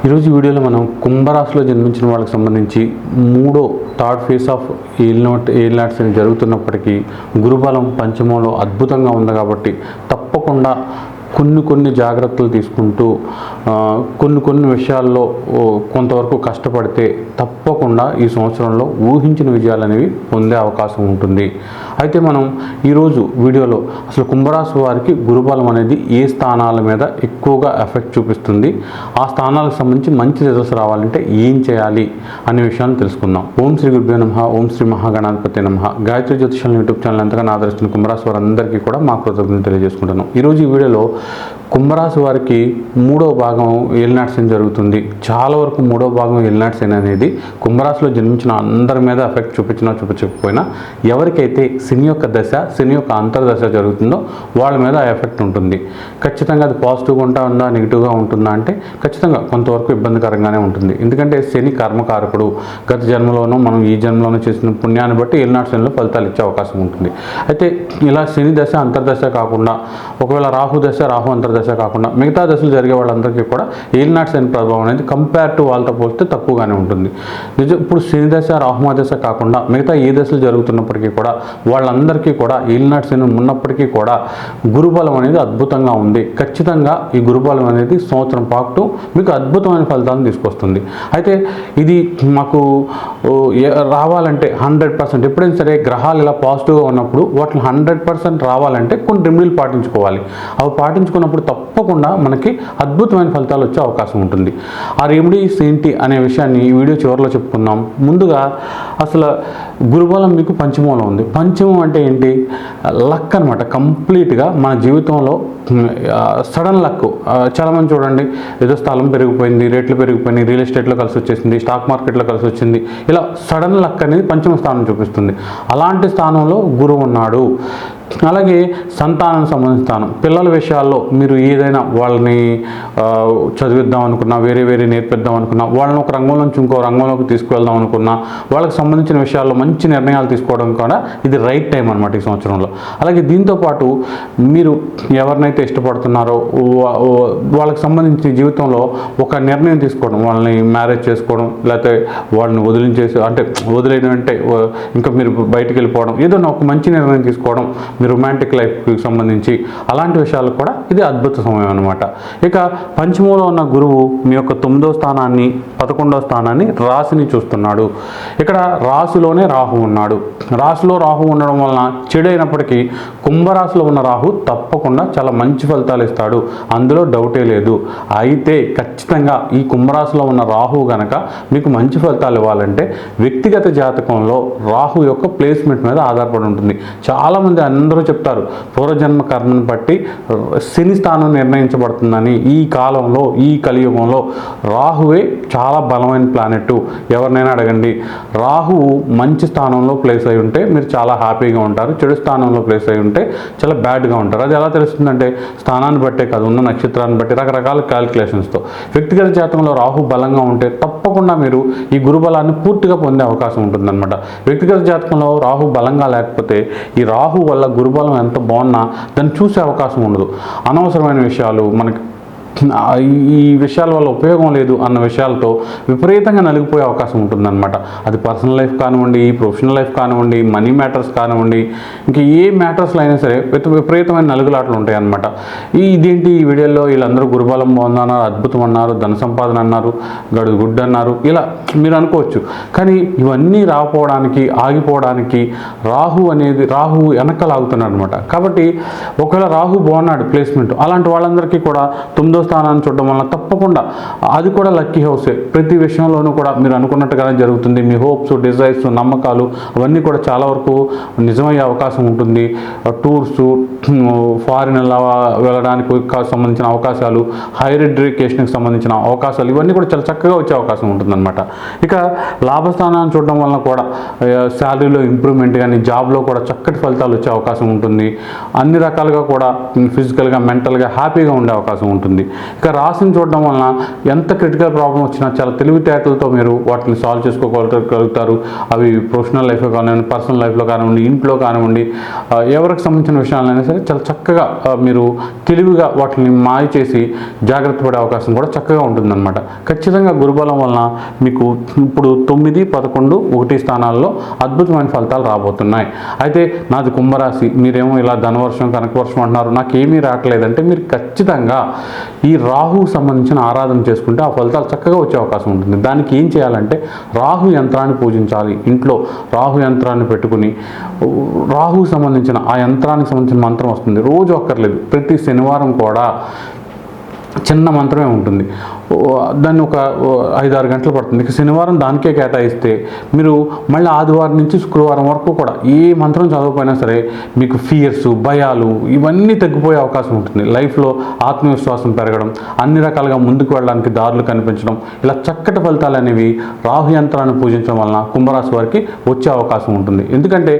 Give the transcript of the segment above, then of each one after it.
ఈరోజు వీడియోలో మనం కుంభరాశిలో జన్మించిన వాళ్ళకి సంబంధించి మూడో థర్డ్ ఫేస్ ఆఫ్ ఏలినాట్ ఏలినాట్స్ అని జరుగుతున్నప్పటికీ గురుబలం పంచమంలో అద్భుతంగా ఉంది కాబట్టి తప్పకుండా కొన్ని కొన్ని జాగ్రత్తలు తీసుకుంటూ కొన్ని కొన్ని విషయాల్లో కొంతవరకు కష్టపడితే తప్పకుండా ఈ సంవత్సరంలో ఊహించిన విజయాలు అనేవి పొందే అవకాశం ఉంటుంది. అయితే మనం ఈరోజు వీడియోలో అసలు కుంభరాశి వారికి గురుబలం అనేది ఏ స్థానాల మీద ఎక్కువగా ఎఫెక్ట్ చూపిస్తుంది ఆ స్థానాలకు సంబంధించి మంచి రిజల్ట్స్ రావాలంటే ఏం చేయాలి అనే విషయాన్ని తెలుసుకుందాం. ఓం శ్రీ గురుభ్యో నమ ఓం శ్రీ మహాగణాధిపతి నమ. గాయత్రి జ్యోతిషాల యూట్యూబ్ ఛానల్ ఎంతగానో ఆదరిస్తున్న కుంభరాశి వారందరికీ కూడా మా కృతజ్ఞతలు తెలియజేసుకుంటున్నాం ఈరోజు ఈ వీడియోలో కుంభరాశి వారికి మూడో భాగం ఏలినాట్సెన్ జరుగుతుంది. చాలా వరకు మూడో భాగం ఏలినాట్సెన్ అనేది కుంభరాశిలో జన్మించిన అందరి మీద ఎఫెక్ట్ చూపించినా చూపించకపోయినా ఎవరికైతే శని యొక్క దశ శని యొక్క అంతర్దశ జరుగుతుందో వాళ్ళ మీద ఆ ఎఫెక్ట్ ఉంటుంది. ఖచ్చితంగా అది పాజిటివ్గా ఉంటా ఉందా నెగిటివ్గా ఉంటుందా అంటే ఖచ్చితంగా కొంతవరకు ఇబ్బందికరంగానే ఉంటుంది. ఎందుకంటే శని కర్మకారకుడు. గత జన్మలోనూ మనం ఈ జన్మలోనూ చేసిన పుణ్యాన్ని బట్టి ఏలినాట్సెన్లో ఫలితాలు ఇచ్చే అవకాశం ఉంటుంది. అయితే ఇలా శని దశ అంతర్దశ కాకుండా ఒకవేళ రాహు దశ రాహు అంతర్దశ కాకుండా మిగతా దశలు జరిగే వాళ్ళందరికీ కూడా ఏలినాట్స్ అనే ప్రభావం అనేది కంపేర్ టు వాళ్ళతో పోలిస్తే తక్కువగానే ఉంటుంది. నిజం ఇప్పుడు శని దశ రాహుమ దశ కాకుండా మిగతా ఏ దశలు జరుగుతున్నప్పటికీ కూడా వాళ్ళందరికీ కూడా ఏలినాట్స్ అని ఉన్నప్పటికీ కూడా గురుబలం అనేది అద్భుతంగా ఉంది. ఖచ్చితంగా ఈ గురుబలం అనేది సంవత్సరం పాటు మీకు అద్భుతమైన ఫలితాలను తీసుకొస్తుంది. అయితే ఇది మాకు రావాలంటే హండ్రెడ్ పర్సెంట్ ఎప్పుడైనా సరే గ్రహాలు ఇలా పాజిటివ్గా ఉన్నప్పుడు వాటిని హండ్రెడ్ పర్సెంట్ రావాలంటే కొన్ని రెమెడీలు పాటించుకోవాలి. అవి పాటించుకున్నప్పుడు తప్పకుండా మనకి అద్భుతమైన ఫలితాలు వచ్చే అవకాశం ఉంటుంది. ఆ రెమెడీస్ ఏంటి అనే విషయాన్ని ఈ వీడియో చివరిలో చెప్పుకుందాం. ముందుగా అసలు గురుబలం మీకు పంచమంలో ఉంది. పంచమం అంటే ఏంటి? లక్ అనమాట కంప్లీట్గా మన జీవితంలో సడన్ లక్. చాలామంది చూడండి ఏదో స్థలం పెరిగిపోయింది రేట్లు పెరిగిపోయినాయి రియల్ ఎస్టేట్లో కలిసి వచ్చేసింది స్టాక్ మార్కెట్లో కలిసి వచ్చింది. ఇలా సడన్ లక్ అనేది పంచమ స్థానం చూపిస్తుంది. అలాంటి స్థానంలో గురువు ఉన్నాడు. అలాగే సంతానం సంబంధించిన స్థానం. పిల్లల విషయాల్లో మీరు ఏదైనా వాళ్ళని చదివిద్దాం అనుకున్నా వేరే వేరే నేర్పిద్దాం అనుకున్నా వాళ్ళని ఒక రంగంలోంచి నుంచి ఇంకో రంగంలోకి తీసుకువెళ్దాం అనుకున్నా వాళ్ళకి సంబంధించిన సంబంధించిన విషయాల్లో మంచి నిర్ణయాలు తీసుకోవడం కూడా ఇది రైట్ టైం అనమాట ఈ సంవత్సరంలో. అలాగే దీంతోపాటు మీరు ఎవరినైతే ఇష్టపడుతున్నారో వాళ్ళకి సంబంధించి జీవితంలో ఒక నిర్ణయం తీసుకోవడం వాళ్ళని మ్యారేజ్ చేసుకోవడం లేకపోతే వాళ్ళని వదిలించేసి అంటే వదిలేయడం అంటే ఇంకా మీరు బయటికి వెళ్ళిపోవడం ఏదైనా ఒక మంచి నిర్ణయం తీసుకోవడం మీ రొమాంటిక్ లైఫ్కి సంబంధించి అలాంటి విషయాలకు కూడా ఇది అద్భుత సమయం అనమాట ఇక పంచమంలో ఉన్న గురువు మీ యొక్క తొమ్మిదో స్థానాన్ని పదకొండో స్థానాన్ని రాశిని చూస్తున్నాడు. ఇక్కడ రాశిలోనే రాహు ఉన్నాడు. రాశిలో రాహు ఉండడం వలన చెడైనప్పటికీ కుంభరాశిలో ఉన్న రాహు తప్పకుండా చాలా మంచి ఫలితాలు ఇస్తాడు. అందులో డౌటే లేదు. అయితే ఖచ్చితంగా ఈ కుంభరాశిలో ఉన్న రాహు గనక మీకు మంచి ఫలితాలు ఇవ్వాలంటే వ్యక్తిగత జాతకంలో రాహు యొక్క ప్లేస్మెంట్ మీద ఆధారపడి ఉంటుంది. చాలామంది అందరూ చెప్తారు పూర్వజన్మ కర్మను బట్టి శని స్థానం నిర్ణయించబడుతుందని ఈ కాలంలో ఈ కలియుగంలో రాహువే చాలా బలమైన ప్లానెట్ ఎవరినైనా అడగండి రాహువు మంచి స్థానంలో ప్లేస్ అయి ఉంటే మీరు చాలా హ్యాపీగా ఉంటారు చెడు స్థానంలో ప్లేస్ అయి ఉంటే చాలా బ్యాడ్గా ఉంటారు. అది ఎలా తెలుస్తుందంటే స్థానాన్ని బట్టే కాదు ఉన్న నక్షత్రాన్ని బట్టి రకరకాల క్యాలిక్యులేషన్స్తో వ్యక్తిగత జాతకంలో రాహు బలంగా ఉంటే తప్పకుండా మీరు ఈ గురుబలాన్ని పూర్తిగా పొందే అవకాశం ఉంటుందన్నమాట. వ్యక్తిగత జాతకంలో రాహు బలంగా లేకపోతే ఈ రాహు వల్ల గురుబలం ఎంత బాగున్నా దాన్ని చూసే అవకాశం ఉండదు. అనవసరమైన విషయాలు మనకి ఈ- విషయాల వల్ల ఉపయోగం లేదు అన్న విషయాలతో విపరీతంగా నలిగిపోయే అవకాశం ఉంటుందన్నమాట. అది పర్సనల్ లైఫ్ కానివ్వండి ప్రొఫెషనల్ లైఫ్ కానివ్వండి మనీ మ్యాటర్స్ కానివ్వండి ఇంకా ఏ మ్యాటర్స్లో అయినా సరే విపరీతమైన నలుగులాటలు ఉంటాయి అన్నమాట ఈ ఇదేంటి ఈ వీడియోలో వీళ్ళందరూ గురుబలం బాగుందన్నారు అద్భుతం అన్నారు ధన సంపాదన అన్నారు గడు గుడ్ అన్నారు ఇలా మీరు అనుకోవచ్చు. కానీ ఇవన్నీ రాకపోవడానికి ఆగిపోవడానికి రాహు అనేది రాహు వెనక లాగుతున్నాడు అనమాట కాబట్టి ఒకవేళ రాహు బాగున్నాడు ప్లేస్మెంట్ అలాంటి వాళ్ళందరికీ కూడా తొమ్మిదో స్థానాన్ని చూడడం వలన తప్పకుండా అది కూడా లక్కీ హౌసే ప్రతి విషయంలోనూ కూడా మీరు అనుకున్నట్టుగానే జరుగుతుంది. మీ హోప్స్ డిజైర్స్ నమ్మకాలు అవన్నీ కూడా చాలా వరకు నిజమయ్యే అవకాశం ఉంటుంది. టూర్స్ ఫారిన్ వెళ్ళడానికి సంబంధించిన అవకాశాలు హైర్ ఎడ్యుకేషన్కి సంబంధించిన అవకాశాలు ఇవన్నీ కూడా చాలా చక్కగా వచ్చే అవకాశం ఉంటుందన్నమాట. ఇక లాభస్థానాన్ని చూడడం వలన కూడా శాలరీలో ఇంప్రూవ్మెంట్ కానీ జాబ్లో కూడా చక్కటి ఫలితాలు వచ్చే అవకాశం ఉంటుంది. అన్ని రకాలుగా కూడా ఫిజికల్గా మెంటల్గా హ్యాపీగా ఉండే అవకాశం ఉంటుంది. ఇక రాశిని చూడడం వలన ఎంత క్రిటికల్ ప్రాబ్లం వచ్చినా చాలా తెలివితేటలతో మీరు వాటిని సాల్వ్ చేసుకోగలుగుతారు. అవి ప్రొఫెషనల్ లైఫ్లో కానివ్వండి పర్సనల్ లైఫ్లో కానివ్వండి ఇంట్లో కానివ్వండి ఎవరికి సంబంధించిన విషయాలైనా సరే చాలా చక్కగా మీరు తెలివిగా వాటిని మాయ చేసి జాగ్రత్త పడే అవకాశం కూడా చక్కగా ఉంటుందన్నమాట. ఖచ్చితంగా గురుబలం వలన మీకు ఇప్పుడు తొమ్మిది పదకొండు ఒకటి స్థానాల్లో అద్భుతమైన ఫలితాలు రాబోతున్నాయి. అయితే నాది కుంభరాశి మీరేమో ఇలా ధనవర్షం కనకవర్షం అంటున్నారు నాకేమీ రావట్లేదంటే మీరు ఖచ్చితంగా ఈ రాహుకు సంబంధించిన ఆరాధన చేసుకుంటే ఆ ఫలితాలు చక్కగా వచ్చే అవకాశం ఉంటుంది. దానికి ఏం చేయాలంటే రాహు యంత్రాన్ని పూజించాలి. ఇంట్లో రాహు యంత్రాన్ని పెట్టుకుని రాహు సంబంధించిన ఆ యంత్రానికి సంబంధించిన మంత్రం వస్తుంది. రోజు ఒక్కర్లేదు ప్రతి శనివారం కూడా చిన్న మంత్రమే ఉంటుంది. దాన్ని ఒక ఐదు ఐదారు గంటలు పడుతుంది. ఇక శనివారం దానికే కేటాయిస్తే మీరు మళ్ళీ ఆదివారం నుంచి శుక్రవారం వరకు కూడా ఏ మంత్రం చదవకపోయినా సరే మీకు ఫియర్స్ భయాలు ఇవన్నీ తగ్గిపోయే అవకాశం ఉంటుంది. లైఫ్లో ఆత్మవిశ్వాసం పెరగడం అన్ని రకాలుగా ముందుకు వెళ్ళడానికి దారులు కనిపించడం ఇలా చక్కటి ఫలితాలు అనేవి రాహు యంత్రాన్ని పూజించడం వలన కుంభరాశి వారికి వచ్చే అవకాశం ఉంటుంది. ఎందుకంటే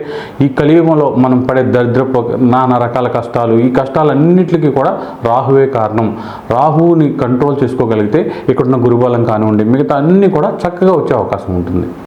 ఈ కలియుగంలో మనం పడే దరిద్రపు నానా రకాల కష్టాలు ఈ కష్టాలన్నింటికి కూడా రాహువే కారణం. రాహువుని కంట్రోల్ చేసుకోగలిగితే ఇక్కడున్న గురుబలం కానివ్వండి మిగతా అన్నీ కూడా చక్కగా వచ్చే అవకాశం ఉంటుంది.